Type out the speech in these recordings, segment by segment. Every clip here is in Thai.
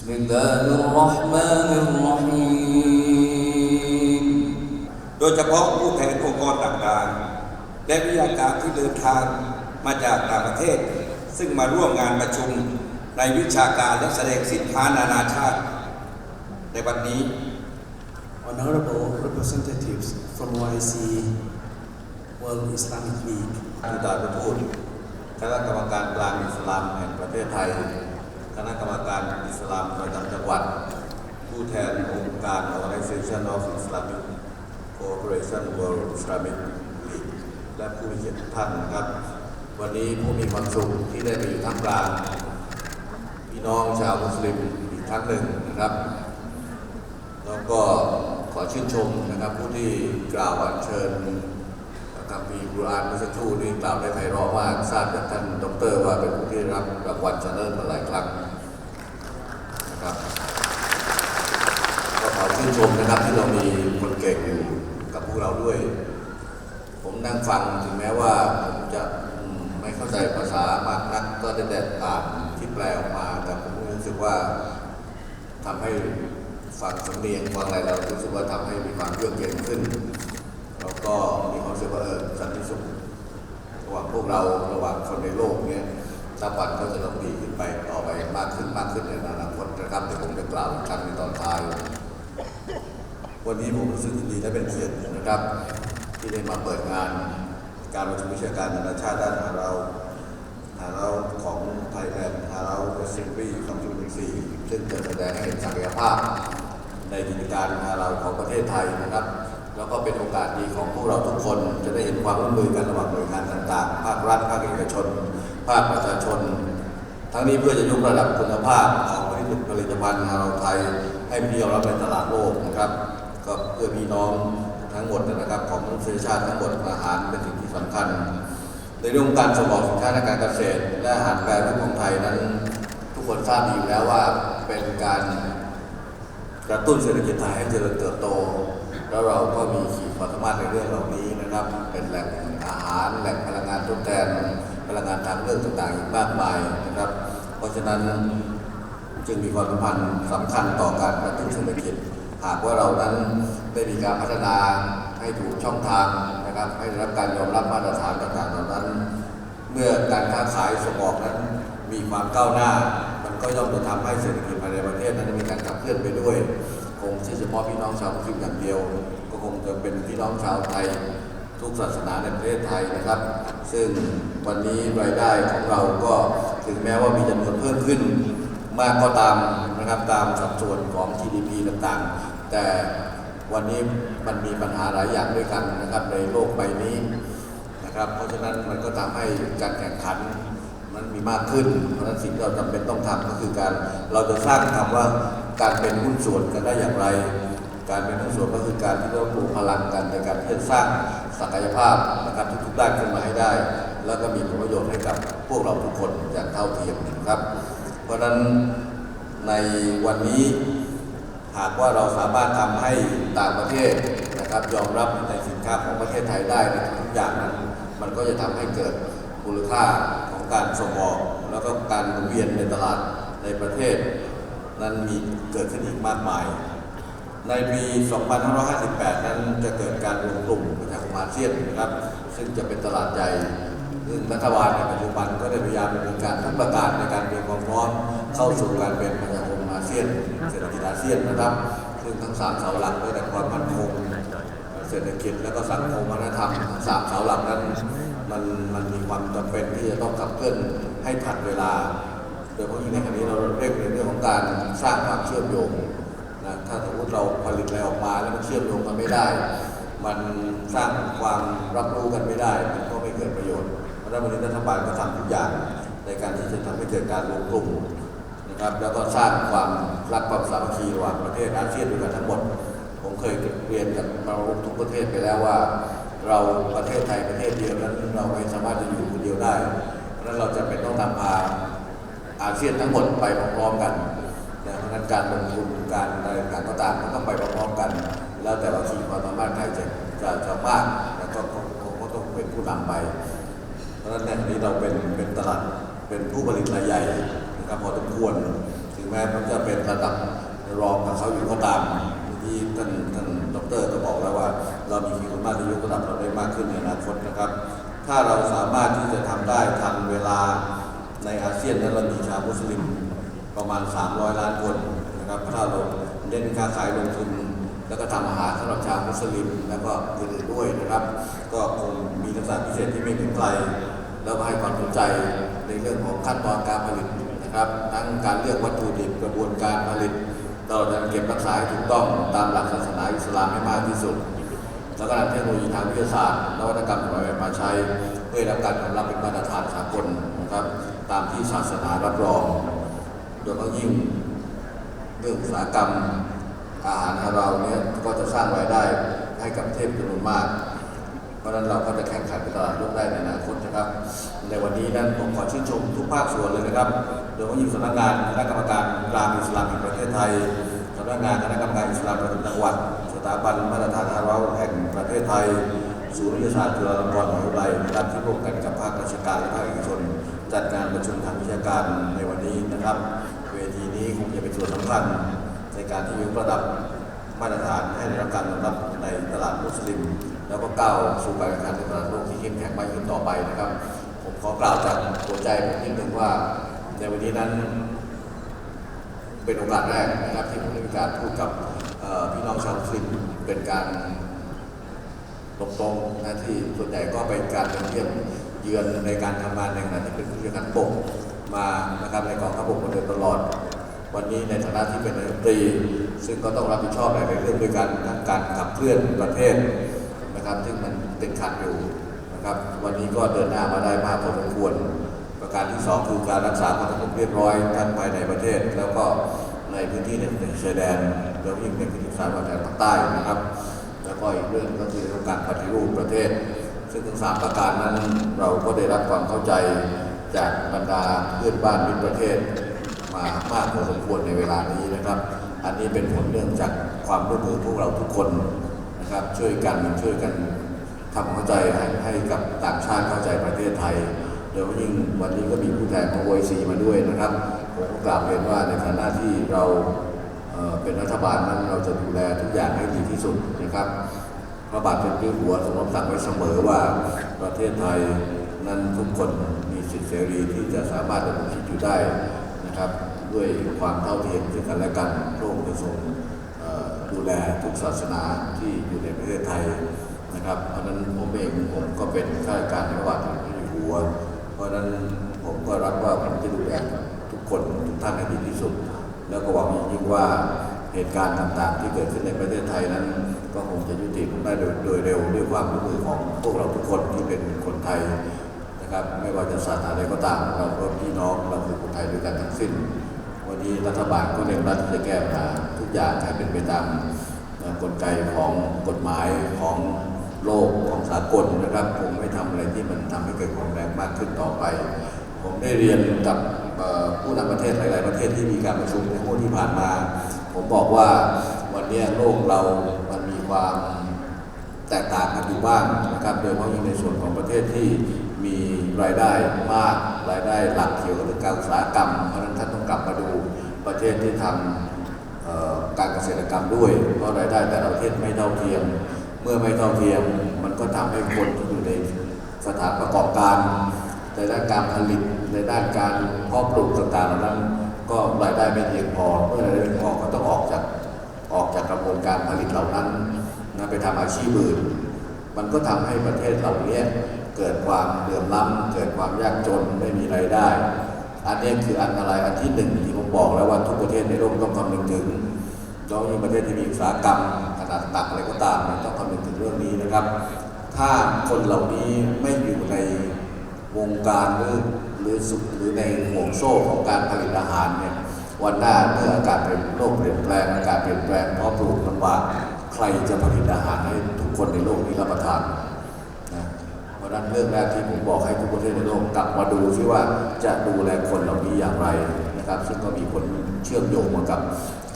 بسم الله الرحمن الرحيم โดยเฉพาะผู้แทนองค์กรต่างๆ และวิทยาการที่เดินทางมาจากต่างประเทศ ซึ่งมาร่วมงานประชุมในวิชาการและแสดงสินค้านานาชาติ ในวันนี้ Honorable representatives from YC World Islamic League, ทูตานุทูตคณะกรรมการกลางอิสลามแห่งประเทศไทย ค ณะกรรมการอิสลามประจำจังหวัด ผู้แทนองค์การ Organization of Islamic Cooperation World Islamic League และผู้มีเกียรติท่านครับ วันนี้ผู้มีความสุขที่ได้ไปอยู่ท่ามกลางพี่น้องชาวมุสลิมอีกครั้งหนึ่งนะครับแล้วก็ขอชื่นชมนะครับผู้ที่กล่าวอัญเชิญนะครับมีกุรอานเมื่อสักครู่นี้กล่าวได้ไพเราะมากทราบจากท่านดรว่าเป็นผู้ที่รับรางวัลชนะเลิศมาหลายครั้งนะครับก็ขอ ชื่นชมนะครับที่เรามีคนเก่งอยู่กับพวกเราด้วย ผมนั่งฟังถึงแม้ว่าผมจะไม่เข้าใจภาษามากนักก็ได้แต่อ่านที่แปลออกมาแต่ผมรู้สึกว่าทำให้ฟังสำเนียงฟังอะไรเรารู้สึกว่าทำให้มีความเยือกเย็นขึ้น แล้วก็มีความรู้สึกว่าเออสันติสุขระหว่างพวกเราระหว่างคนในโลกเนี้ยนับวันก็จะต้องดีขึ้นไปต่อไปมากขึ้นมากขึ้นในอนาคตนะครับที่ผมจะกล่าวอีกครั้งในตอนท้าย วันนี้ผมรู้สึกดีและเป็นเกียรตินะครับ ที่ได้มาเปิดงานการประชุมวิชาการนานาชาติด้านหาเราหาเราของไทยแลนด์หาเราเวสซิงบีคอมจูนิซีซึ่งจะแสดงให้เห็นศักยภาพ ในกิจการหาเราของประเทศไทยนะครับ แล้วก็เป็นโอกาสดีของพวกเราทุกคนจะได้เห็นความร่วมมือกันระหว่างหน่วยงานต่างๆ ภาครัฐภาคเอกชน ภาคประชาชน ทั้งนี้เพื่อจะยกระดับคุณภาพของผลิตผลิตภัณฑ์ฮาเราไทย ให้มียอมรับในตลาดโลกนะครับ ก็เพื่อพี่น้องทั้งหมดนะครับของมนุษยชาติทั้งหมดอาหารเป็นสิ่งที่สำคัญ ในเรื่องของการส่งออกสินค้าทางการเกษตร และอาหารแปรรูปของไทยนั้น ทุกคนทราบดีอยู่แล้วว่าเป็นการกระตุ้นเศรษฐกิจไทยให้เจริญเติบโต แล้วเราก็มีขีดความสามารถในเรื่องเหล่านี้นะครับ เป็นแหล่งอาหารแหล่งพลังงานทดแทนพลังงานทางเลือกต่างๆอีกมากมายนะครับ เพราะฉะนั้นจึงมีความสัมพันธ์สำคัญต่อการกระตุ้นเศรษฐกิจ หากว่าเรานั้นได้มีการพัฒนาให้ถูกช่องทางนะครับ ให้ได้รับการยอมรับมาตรฐานต่างๆเหล่านั้น เมื่อการค้าขายส่งออกนั้น มีความก้าวหน้า มันก็ย่อมจะทำให้เศรษฐกิจภายในประเทศนั้นมีการขับเคลื่อนไปด้วย คงที่เฉพาะพี่น้องชาวมุสลิมอย่างเดียว ก็คงจะเป็นพี่น้องชาวไทย ทุกศาสนาในประเทศไทยนะครับ ซึ่งวันนี้รายได้ของเราก็ถึงแม้ว่ามีจำนวนเพิ่มขึ้นมากก็ตามนะครับตามสัดส่วนของ GDP ต่างๆ แต่วันนี้มันมีปัญหาหลายอย่างด้วยกันนะครับในโลกใบนี้นะครับ เพราะฉะนั้นมันก็ทำให้การแข่งขันมันมีมากขึ้น เพราะฉะนั้นสิ่งที่เราจำเป็นต้องทำก็คือการเราจะสร้างคำว่าการเป็นหุ้นส่วนกันได้อย่างไร การเป็นหุ้นส่วนก็คือการที่เราปลูกพลังกันในการที่จะสร้างศักยภาพนะครับทุกๆด้านขึ้นมาให้ได้ แล้วก็มีผลประโยชน์ให้กับพวกเราทุกคนอย่างเท่าเทียมนะครับ เพราะฉะนั้นในวันนี้ หากว่าเราสามารถทำให้ต่างประเทศนะครับยอมรับในสินค้าของประเทศไทยได้ในทุกอย่างนั้นมันก็จะทำให้เกิดมูลค่าของการส่งออก แล้วก็การเวียนในตลาดในประเทศ นั้นมีเกิดขึ้นอีกมากมาย ในปี 2558 นั้นจะเกิดการรวมกลุ่มประชาคมอาเซียนนะครับ ซึ่งจะเป็นตลาดใหญ่ซึ่งรัฐบาลในปัจจุบันก็ได้พยายามดำเนินการทุกประการในการเตรียมความพร้อมเข้าสู่การเป็นประชา ซียนเศรษฐกิจอาเซียนนะครับซึ่งทั้งสามเสาหลักด้วยแต่ความมั่นคงเศรษฐกิจและก็สังคมวัฒนธรรมทั้งสามเสาหลักนั้นมันมันมีความจำเป็นที่จะต้องขับเคลื่อนให้ทันเวลาโดยเฉพาะยิ่งในขณะนี้เราเร่งในเรื่องของการสร้างความเชื่อมโยงนะถ้าสมมติเราผลิตอะไรออกมาแล้วมันเชื่อมโยงกันไม่ได้ มันสร้างความรับรู้กันไม่ได้มันก็ไม่เกิดประโยชน์เพราะฉะนั้นวันนี้รัฐบาลก็ทำทุกอย่างในการที่จะทำให้เกิดการรวมกลุ่ม นะครับแล้วก็สร้างความรักความสามัคคีระหว่างประเทศอาเซียนด้วยกันทั้งหมด ผมเคยเรียนกับประมุขทุกประเทศไปแล้วว่า เราประเทศไทยประเทศเดียวนั้นเราไม่สามารถจะอยู่คนเดียวได้เพราะนั้นเราจะเป็นต้องนำพาอาเซียนทั้งหมดไปพร้อมๆกันนะเพราะนั้นการลงทุนการอะไรต่างๆก็ตามมันต้องไปพร้อมๆกัน แล้วแต่ว่าขีดความสามารถใครจะจะจะมากแล้วก็ก็ก็ก็ต้องเป็นผู้นำไป เพราะฉะนั้นในนี้เราเป็นเป็นตลาดเป็นผู้ผลิตรายใหญ่ นะครับพอสมควร ถึงแม้มันจะเป็นระดับรองกับเขาอยู่ก็ตามเมื่ท่านท่านดรก็บอกแล้วว่า เรามีขีดความสามารถที่ยกระดับเราได้มากขึ้นในอนาคตนะครับ ถ้าเราสามารถที่จะทำได้ทันเวลาในอาเซียนนั้นเรามีชาวมุสลิมประมาณ 300 ล้านคนนะครับถ้าเราเน้นค้าขายลงทุนแล้วก็ทำอาหารสำหรับชาวมุสลิมแล้วก็อื่นๆด้วยนะครับ ก็คงมีทักษะพิเศษที่ไม่ถึงใครแล้วก็ให้ความสนใจในเรื่องของขั้นตอนการผลิต นะครับ ทั้งการเลือกวัตถุดิบกระบวนการผลิตตลอดจนเก็บรักษาให้ถูกต้องตามหลักศาสนาอิสลามให้มากที่สุด แล้วก็นำเทคโนโลยีทางวิทยาศาสตร์นวัตกรรมสมัยใหม่มาใช้เพื่อรับการยอมรับเป็นมาตรฐานสากลนะครับ ตามที่ศาสนารับรองโดยเฉพาะยิ่งเรื่องอุตสาหกรรมอาหารของเราเนี่ยก็จะสร้างรายได้ให้กับเทศจำนวนมาก เพราะนั้นเราก็จะแข่งขันในตลาดโลกได้ในอนาคตนะครับ ในวันนี้นั้นผมขอชื่นชมทุกภาคส่วนเลยนะครับ ยเฉพาะยิ่งสำนักงานคณะกรรมการกลางอิสลามแห่งประเทศไทยสำนักงานคณะกรรมการอิสลามประจำจังหวัด สถาบันมาตรฐานฮาราแห่งประเทศไทย ศูนย์วิทยาศาสตร์จุฬาลงกรณ์มหาวิทยาลัยนะครับที่ร่วมกันกับภาคราชการและภาคเอกชน จัดงานประชุมทางวิชาการในวันนี้นะครับ เวทีนี้คงจะเป็นส่วนสำคัญในการที่ยกระดับมาตรฐานให้ได้รับการยอมรับในตลาดมุสลิม แล้วก็ก้าวสู่การแข่งขันในตลาดโลกที่เข้มแข็งมากขึ้นต่อไปนะครับ ผมขอกล่าวจากหัวใจผมนิดนึงว่า ในวันนี้นั้น เป็นโอกาสแรกนะครับที่ผมได้มีการพูดกับพี่น้องชาวมุสลิมเป็นการตรงๆนะที่ส่วนใหญ่ก็เป็นการเยี่ยมเยือนในการทำงานในขณะที่เป็นผู้เชี่ยวชาญบกมานะครับในกองทัพบกมาโดยตลอด วันนี้ในฐานะที่เป็นนายกรัฐมนตรี ซึ่งก็ต้องรับผิดชอบหลายเรื่องด้วยกันทั้งการขับเคลื่อนประเทศนะครับ ซึ่งมันติดขัดอยู่นะครับ วันนี้ก็เดินหน้ามาได้มากพอสมควร ประการที่สองคือการรักษาความสงบเรียบร้อยทั้งภายในประเทศ แล้วก็ในพื้นที่ในชายแดนแล้วยิ่งในพื้นที่สามจังหวัดภาคใต้นะครับ แล้วก็อีกเรื่องก็คือเรื่องการปฏิรูปประเทศ ซึ่งทั้งสามประการนั้นเราก็ได้รับความเข้าใจจากบรรดาเพื่อนบ้านมิตรประเทศมามากพอสมควรในเวลานี้นะครับ อันนี้เป็นผลเนื่องจากความร่วมมือพวกเราทุกคนนะครับช่วยกันช่วยกันทำเข้าใจให้ให้กับต่างชาติเข้าใจประเทศไทย โดยเฉพาะยิ่งวันนี้ก็มีผู้แทนของ OIC มาด้วยนะครับผมก็กราบเรียนว่าในฐานะที่เราเป็นรัฐบาลนั้นเราจะดูแลทุกอย่างให้ดีที่สุดนะครับพระบาทสมเด็จหัวทรงรับสั่งไว้เสมอว่าประเทศไทยนั้นทุกคนมีสิทธิเสรีที่จะสามารถดำรงชีวิตอยู่ได้นะครับ ด้วยความเท่าเทียมซึ่งกันและกันพระองค์จะทรงเอ่อดูแลทุกศาสนาที่อยู่ในประเทศไทยนะครับเพราะนั้นผมเองผมก็เป็นข้าราชการในพระบาทเด็จพระเจ้าอยู่หัว ราะฉะนั้นผมก็รับว่าผมจะดูแลทุกคนทุกท่านให้ดีที่สุด แล้วก็หวังยิ่งว่าเหตุการณ์ต่างๆ ที่เกิดขึ้นในประเทศไทยนั้น ก็คงจะยุติลงได้โดยโดยเร็วด้วยความร่วมมือของพวกเราทุกคนที่เป็นคนไทยนะครับ ไม่ว่าจะศาสนาใดก็ตามเราก็พี่น้องเราคือคนไทยด้วยกันทั้งสิ้น วันนี้รัฐบาลก็เร่งรัดที่จะแก้ปัญหาทุกอย่างให้เป็นไปตามกลไกของกฎหมายของ โลกของสากลนะครับคงไม่ทำอะไรที่มันทำให้เกิดความแรงมากขึ้นต่อไป ผมได้เรียนกับผู้นำประเทศหลาย ๆ ประเทศที่มีการประชุมในโค้ที่ผ่านมา ผมบอกว่าวันนี้โลกเรามันมีความแตกต่างกันอยู่บ้างนะครับ โดยเฉพาะยิ่งในส่วนของประเทศที่มีรายได้มากรายได้หลักเกี่ยวกับการอุตสาหกรรมเพราะฉะนั้นท่านต้องกลับมาดูประเทศที่ทำเอ่อการเกษตรกรรมด้วยเพราะรายได้แต่ละประเทศไม่เท่าเทียม เมื่อไม่เท่าเทียมมันก็ทำให้คนที่อยู่ในสถานประกอบการ ในด้านการผลิตในด้านการเพาะปลูกต่างๆเหล่านั้น ก็รายได้ไม่เพียงพอเมื่อรายได้ไม่พอก็ต้องออกจากออกจากกระบวนการผลิตเหล่านั้นนะไปทำอาชีพอื่น มันก็ทำให้ประเทศเหล่านี้เกิดความเหลื่อมล้ำเกิดความยากจนไม่มีรายได้ อันนี้คืออันตรายอันที่หนึ่งที่ผมบอกแล้วว่าทุกประเทศในโลกต้องคำนึงถึงโดยเฉพาะยิ่ประเทศที่มีอุตสาหกรรม ขนาดหนักอะไรก็ตามต้องคำนึงถึงเรื่องนี้นะครับ ถ้าคนเหล่านี้ไม่อยู่ในวงการหรือหรือสุหรือในห่วงโซ่ของการผลิตอาหารเนี่ยวันหน้าเมื่ออากาศเปลี่ยนโลกเปลี่ยนแปลงอากาศเปลี่ยนแปลงเพราะปลูกลำบากใครจะผลิตอาหารให้ทุกคนในโลกนี้รับประทานนะเพราะนั้นเรื่องแรกที่ผมบอกให้ทุกประเทศในโลกกลับมาดูซิว่าจะดูแลคนเหล่านี้อย่างไรนะครับ ซึ่งก็มีผลเชื่อมโยงมากับ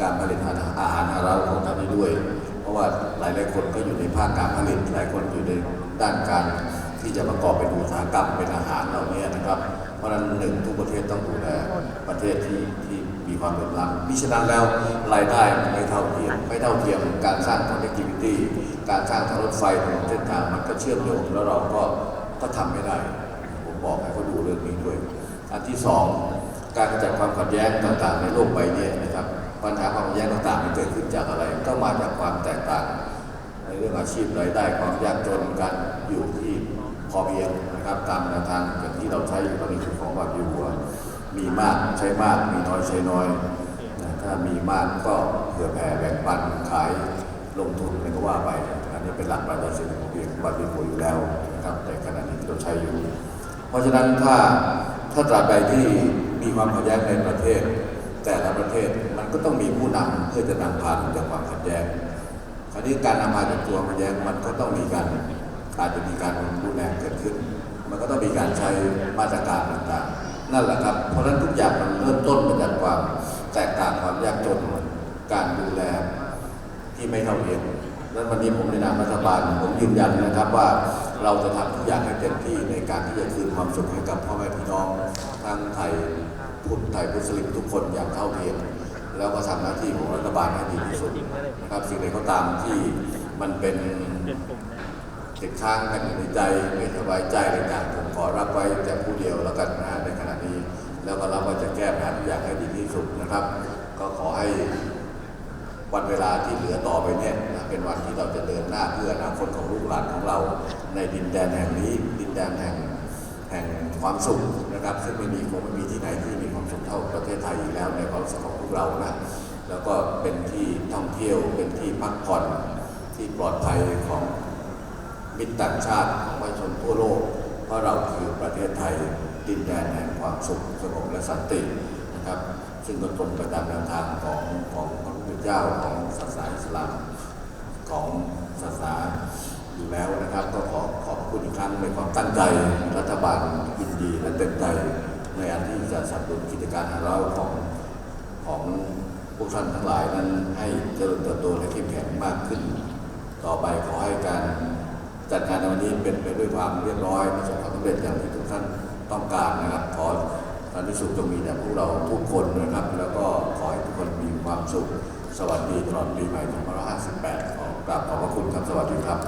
การผลิตอาหารอาหารเราของท่านนี้ด้วย ว่าหลายหลายคนก็อยู่ในภาคการผลิต หลายคนอยู่ในด้านการที่จะประกอบเป็นอุตสาหกรรมเป็นอาหารเหล่านี้นะครับ เพราะฉะนั้นหนึ่งทุกประเทศต้องดูแลประเทศที่ที่มีความเหลื่อมล้ำมิฉะนั้นแล้วรายได้มันไม่เท่าเทียม ไม่เท่าเทียมการสร้าง connectivity การสร้างทางรถไฟถนนเส้นทางมันก็เชื่อมโยงแล้วเราก็ก็ทำไม่ได้ ผมบอกให้เขาดูเรื่องนี้ด้วย อันที่สองการกระจัดความขัดแย้งต่างๆ ในโลกใบนี้นะครับ ปัญหาความแย้งต่างๆมันเกิดขึ้นจากอะไร ก็มาจากความแตกต่าง ในเรื่องอาชีพรายได้ความยากจนการอยู่ที่พอเพียงนะครับตามแนวทางอย่างที่เราใช้อยู่ตอนนี้คือของแบบอยู่ว่ามีมากใช้มากมีน้อยใช้น้อยนะถ้ามีมากก็เผื่อแผ่แบ่งปันขายลงทุนอะไรก็ว่าไป อันนี้เป็นหลักปรัชญาเศรษฐกิจพอเพียงบัตรเป็นอยู่แล้วนะครับในขณะนี้ที่เราใช้อยู่ เพราะฉะนั้นถ้าถ้าตราบใดที่มีความขัดแย้งในประเทศ แต่ละประเทศมันก็ต้องมีผู้นำเพื่อจะนำพาจากความขัดแย้งคราวนี้การนำพาจากตัวขัดแย้งมันก็ต้องมีการอาจจะมีการรุนแรงเกิดขึ้น มันก็ต้องมีการใช้มาตรการต่างๆ นั่นแหละครับ เพราะฉะนั้นทุกอย่างมันเริ่มต้นมาจากความแตกต่างความยากจนการดูแลที่ไม่เท่าเทียมนั้นวันนี้ผมในนามรัฐบาลผมยืนยันนะครับว่าเราจะทำทุกอย่างให้เต็มที่ในการที่จะคืนความสุขให้กับพ่อแม่พี่น้องทั้งไทย พุทธไทยมุสลิมทุกคนอย่างเท่าเทียม แล้วก็ทำหน้าที่ของรัฐบาลให้ดีที่สุดนะครับสิ่งใดก็ตามที่มันเป็นติดค้างกันอยู่ในใจไม่สบายใจอะไรต่างผมขอรับไว้แต่ผู้เดียวแล้วกันนะในขณะนี้ แล้วก็รับว่าจะแก้ปัญหาทุกอย่างให้ดีที่สุดนะครับ ก็ขอให้วันเวลาที่เหลือต่อไปเนี่ยเป็นวันที่เราจะเดินหน้าเพื่ออนาคตของลูกหลานของเรา ในดินแดนแห่งนี้ดินแดนแห่งแห่งความสุขนะครับ ซึ่งไม่มีคงไม่มีที่ไหนที่มี ความสุขเท่าประเทศไทยอีกแล้วในความรู้สึกของพวกเรานะแล้วก็เป็นที่ท่องเที่ยวเป็นที่พักผ่อนที่ปลอดภัยของมิตรต่างชาติของประชาชนทั่วโลก เพราะเราคือประเทศไทยดินแดนแห่งความสุขสงบและสันตินะครับ ซึ่งก็ตรงไปตามแนวทางของของพระพุทธเจ้าของศาสนาอิสลามของศาสนาอยู่แล้วนะครับ ก็ขอขอบคุณอีกครั้งในความตั้งใจรัฐบาลยินดีและเต็มใจ ในอันที่จะสนับสนุนกิจการของเราของของพวกท่านทั้งหลายนั้นให้เจริญเติบโตและเข้มแข็งมากขึ้น ต่อไปขอให้การจัดการในวันนี้เป็นไปด้วยความเรียบร้อยประสบความสำเร็จอย่างที่ทุกท่านต้องการนะครับขอสันติสุขจงมีแด่พวกเราทุกคนนะครับ แล้วก็ขอให้ทุกคนมีความสุข สวัสดีตลอดปีใหม่2558 ขอกราบขอบพระคุณครับ สวัสดีครับ